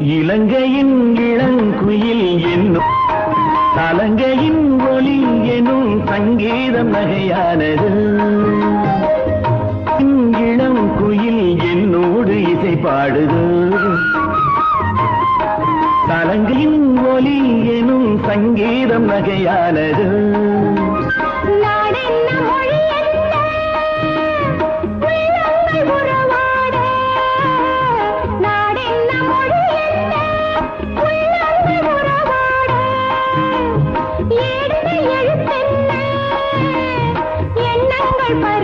இலங்கையின் இளங்குயில் என்னும் அலங்கையின் ஒளி எனும் சங்கீதம் நகையானது. இளம் குயில் என்னோடு இசை பாடுது. தலங்கையின் ஒலி எனும் சங்கீதம் நகையானது. my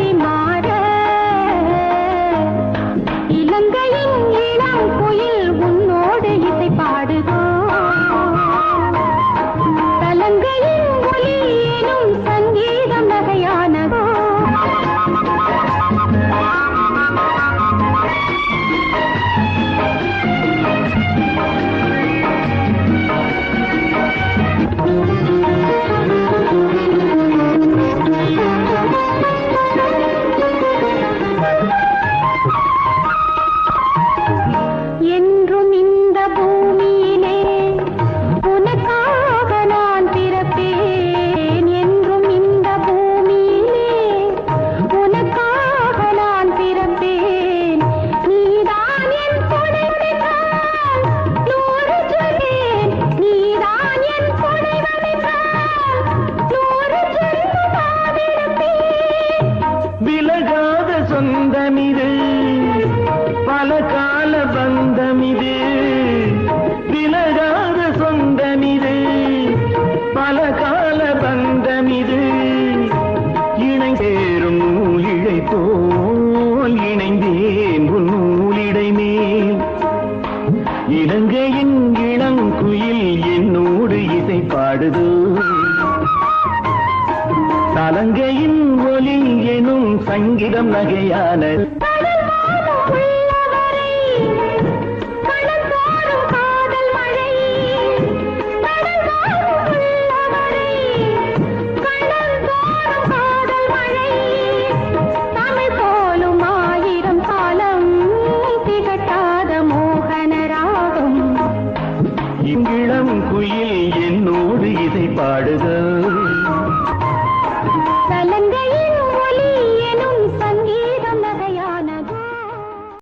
ஆடுது கலங்கையின் ஒலி எனும் சங்கீதம் நகையான பாடுதல்